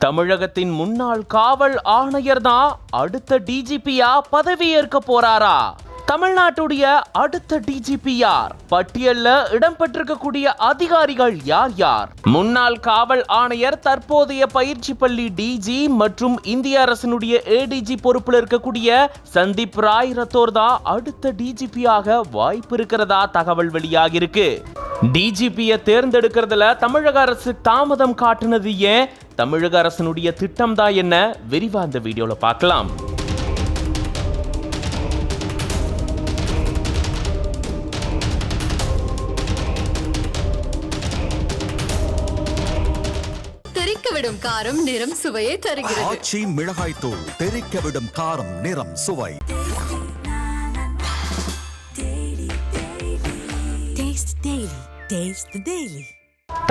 தமிழகத்தின் முன்னாள் காவல் ஆணையர் தான் அடுத்த டிஜிபியா பதவியேற்க போறாரா? தமிழ்நாட்டுடைய அடுத்த டிஜிபி யார் பட்டியல்ல இடம்பெற்றிருக்கக்கூடிய அதிகாரிகள் யார் யார்? முன்னாள் காவல் ஆணையர் தற்போதைய பயிற்சி பள்ளி டிஜி மற்றும் இந்திய அரசினுடைய ஏடிஜி பொறுப்பில் இருக்கக்கூடிய சந்தீப் ராய் ரத்தோர் தான் அடுத்த டிஜிபியாக வாய்ப்பு இருக்கிறதா தகவல் வெளியாகிருக்கு டிஜிபியை தேர்ந்தெடுக்கிறதுல தமிழக அரசு தாமதம் காட்டுனது ஏன்? தமிழக அரசனுடைய திட்டம் தான் என்ன? விரிவா இந்த வீடியோல பார்க்கலாம். காரம் நிறம் சுவையை தருகிறது ஆச்சி மிளகாய் தூள் தெறிக்க விடும் காரம் நிறம் சுவை Taste the Daily.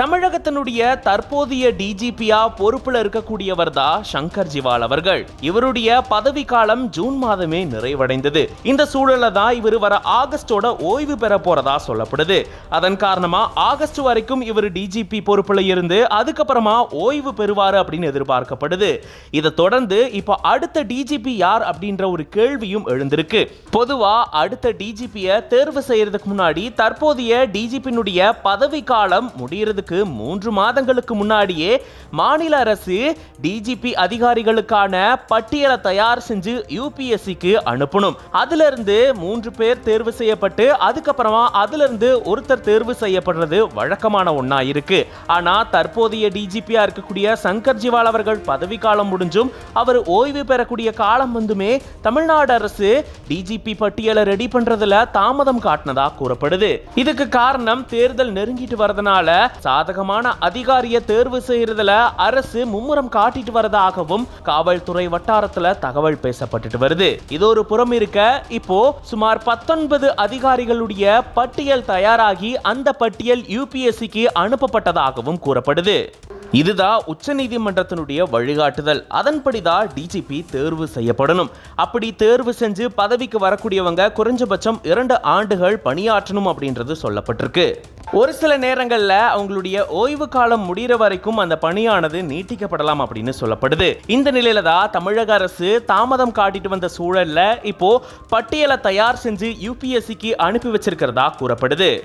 தமிழகத்தினுடைய தற்போதைய டிஜிபியா பொறுப்பில் இருக்கக்கூடியவர் தான் சங்கர் ஜிவால் அவர்கள். இவருடைய பதவி காலம் ஜூன் மாதமே நிறைவடைந்தது. இந்த சூழல தான் இவர் வர ஆகஸ்டோட ஓய்வு பெற போறதா சொல்லப்படுது. அதன் காரணமா ஆகஸ்ட் வரைக்கும் இவர் டிஜிபி பொறுப்பில் இருந்து அதுக்கப்புறமா ஓய்வு பெறுவார் அப்படின்னு எதிர்பார்க்கப்படுது. இதை தொடர்ந்து இப்போ அடுத்த டிஜிபி யார் அப்படின்ற ஒரு கேள்வியும் எழுந்திருக்கு. பொதுவா அடுத்த டிஜிபியை தேர்வு செய்யறதுக்கு முன்னாடி தற்போதைய டிஜிபியினுடைய பதவி காலம் முடியிற முடியறதுக்கு மூன்று மாதங்களுக்கு முன்னாடியே மாநில அரசு டிஜிபி அதிகாரிகளுக்கான பட்டியலை தயார் செஞ்சு யூபிஎஸ்சிக்கு அனுப்பணும். அதுல இருந்து மூன்று பேர் தேர்வு செய்யப்பட்டு அதுக்கப்புறமா அதுல இருந்து ஒருத்தர் தேர்வு செய்யப்படுறது வழக்கமான ஒன்னா இருக்கு ஆனா தற்போதைய டிஜிபியா இருக்கக்கூடிய சங்கர் ஜிவால் அவர்கள் பதவி காலம் முடிஞ்சும் அவர் ஓய்வு பெறக்கூடிய காலம் வந்துமே தமிழ்நாடு அரசு டிஜிபி பட்டியலை ரெடி பண்றதுல தாமதம் காட்டினதா கூறப்படுது. இதுக்கு காரணம் தேர்தல் நெருங்கிட்டு வரதுனால சாதகமான அதிகாரியை தேர்வு செய்யறதுல அரசு மும்முரம் காட்டிட்டு வரதாகவும் காவல்துறை வட்டாரத்துல தகவல் பேசப்பட்டுட்டு வருது. இது ஒரு புறம் இருக்க இப்போ சுமார் பத்தொன்பது அதிகாரிகளுடைய பட்டியல் தயாராகி அந்த பட்டியல் யூபிஎஸ்சிக்கு அனுப்பப்பட்டதாகவும் கூறப்படுது. இதுதான் உச்சநீதிமன்றத்தினுடைய வழிகாட்டுதல். அதன்படிதான் டிஜிபி தேர்வு செய்யப்படணும். அப்படி தேர்வு செஞ்சு பதவிக்கு வரக்கூடியவங்க குறைஞ்சபட்சம் இரண்டு ஆண்டுகள் பணியாற்றணும் அப்படின்றது சொல்லப்பட்டிருக்கு. ஒரு சில நேரங்களில் அவங்களுடைய ஓய்வு காலம் முடிகிற வரைக்கும் அந்த பணியானது நீட்டிக்கப்படலாம் அப்படின்னு சொல்லப்படுது. இந்த நிலையில தான் தமிழக அரசு தாமதம் காட்டிட்டு வந்த சூழல்ல இப்போ பட்டியலை தயார் செஞ்சு யூபிஎஸ்சிக்கு அனுப்பி வச்சிருக்கிறதா கூறப்படுது.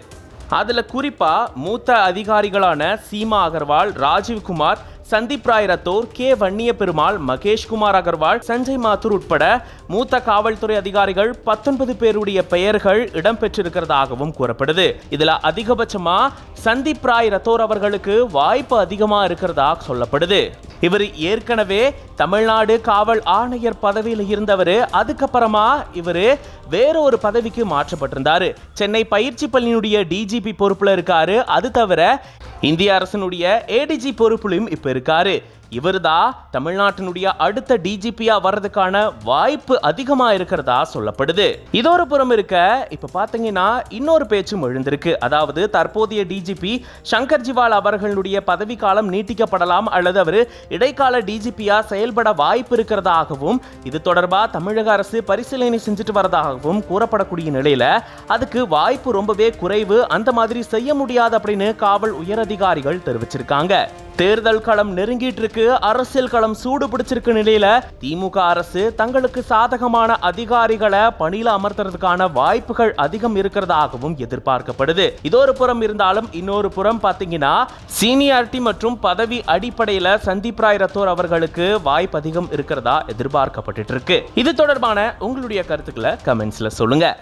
அதுல குறிப்பா மூத்த அதிகாரிகளான சீமா அகர்வால் ராஜீவ்குமார் சந்தீப் ராய் ரத்தோர் கே வன்னிய பெருமாள் மகேஷ் குமார் அகர்வால் சஞ்சய் மாத்தூர் உட்பட மூத்த காவல்துறை அதிகாரிகள் பத்தொன்பது பேருடைய பெயர்கள் இடம்பெற்றிருக்கிறதாகவும் கூறப்படுது. இதுல அதிகபட்சமா சந்தீப் ராய் ரத்தோர் அவர்களுக்கு வாய்ப்பு அதிகமா இருக்கிறதா சொல்லப்படுது. இவர் ஏற்கனவே தமிழ்நாடு காவல் ஆணையர் பதவியில் இருந்தவர். அதுக்கப்புறமா இவர் வேற ஒரு பதவிக்கு மாற்றப்பட்டிருந்தாரு. சென்னை பயிற்சி பள்ளியினுடைய டிஜிபி பொறுப்புல இருக்காரு. அது தவிர இந்திய அரசினுடைய ஏடிஜி பொறுப்புலையும் இப்ப இருக்காரு. இவர்தான் தமிழ்நாட்டினுடைய அடுத்த டிஜிபியா வர்றதுக்கான வாய்ப்பு அதிகமா இருக்கிறதா சொல்லப்படுது. இது ஒரு புறம் இருக்க இப்ப பாத்தீங்கன்னா இன்னொரு பேச்சும் எழுந்திருக்கு. அதாவது தற்போதைய டிஜிபி சங்கர் ஜிவால் அவர்களுடைய பதவி காலம் நீட்டிக்கப்படலாம் அல்லது அவர் இடைக்கால டிஜிபியா செயல்பட வாய்ப்பு இருக்கிறதாகவும் இது தொடர்பா தமிழக அரசு பரிசீலனை செஞ்சுட்டு வரதாகவும் கூறப்படக்கூடிய நிலையில அதுக்கு வாய்ப்பு ரொம்பவே குறைவு அந்த மாதிரி செய்ய முடியாது அப்படின்னு காவல் உயரதிகாரிகள் தெரிவிச்சிருக்காங்க. தேர்தல் களம் நெருங்கிட்டு இருக்கு அரசியல் களம் சூடு பிடிச்சிருக்க நிலையில திமுக அரசு தங்களுக்கு சாதகமான அதிகாரிகளை பணியில அமர்த்துறதுக்கான வாய்ப்புகள் அதிகம் இருக்கிறதாகவும் எதிர்பார்க்கப்படுது. இது ஒரு புறம் இருந்தாலும் இன்னொரு புறம் பாத்தீங்கன்னா சீனியாரிட்டி மற்றும் பதவி அடிப்படையில சந்தீப் ராய் ரத்தோர் அவர்களுக்கு வாய்ப்பு அதிகம் இருக்கிறதா எதிர்பார்க்கப்பட்டு இருக்கு இது தொடர்பான உங்களுடைய கருத்துக்களை கமெண்ட்ஸ்ல சொல்லுங்க.